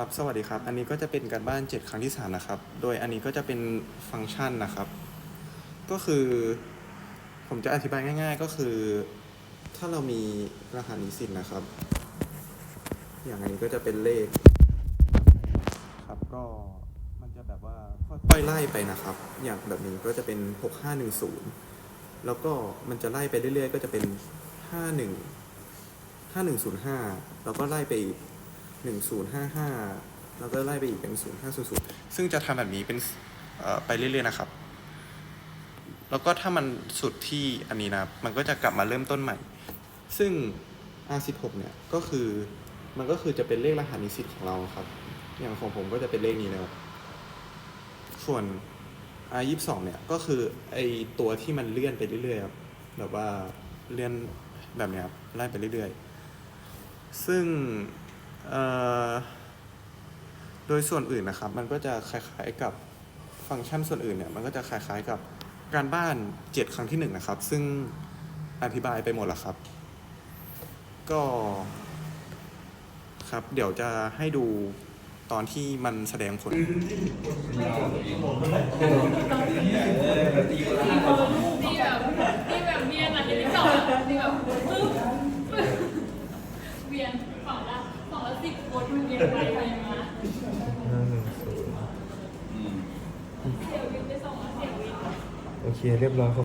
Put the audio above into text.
ครับสวัสดีครับ อันนี้ก็จะเป็นการบ้าน 7 ครั้งที่ 3 นะครับ โดยอันนี้ก็จะเป็นฟังก์ชันนะครับ ก็คือ ผมจะอธิบายง่าย ๆ ก็คือ ถ้าเรามีรหัสนิสิตนะครับ อย่างอันนี้ก็จะเป็นเลข ครับก็มันจะแบบว่าค่อยๆไล่ไปนะครับ อย่างแบบนี้ก็จะเป็น 6510 แล้วก็มันจะไล่ไปเรื่อยๆ ก็จะเป็น 51 5105 แล้วก็ไล่ไปอีก 1055 แล้วก็ไล่ไปอีกเป็น 0500 ซึ่งจะทำแบบนี้เป็นไปเรื่อยๆนะครับ แล้วก็ถ้ามันสุดที่อันนี้นะมันก็จะกลับมาเริ่มต้นใหม่ ซึ่ง R16 เนี่ยก็คือมันก็คือจะเป็นเลขรหัสนิสิตของเราครับ อย่างของผมก็จะเป็นเลขนี้นะครับ ส่วน R22 เนี่ยก็คือไอตัวที่มันเลื่อนไปเรื่อยๆครับแบบว่าเลื่อนแบบนี้ครับไล่ไปเรื่อยๆ ซึ่ง โดยส่วนอื่นนะครับ มันก็จะคล้ายๆกับฟังก์ชันส่วนอื่นเนี่ย มันก็จะคล้ายๆกับการบ้าน 7 ครั้งที่ 1 นะครับ ซึ่งอธิบายไปหมดแล้วครับ ก็ครับ เดี๋ยวจะให้ดูตอนที่มันแสดงผลที่แบบที่แบบเวียนอะที่สองที่แบบปึ๊บปึ๊บเวียนฝั่งละ ฝั่งละสิบคนเวียนไปเวียนมาเสียววินไปสองเสียววิน โอเค เรียบร้อยครับ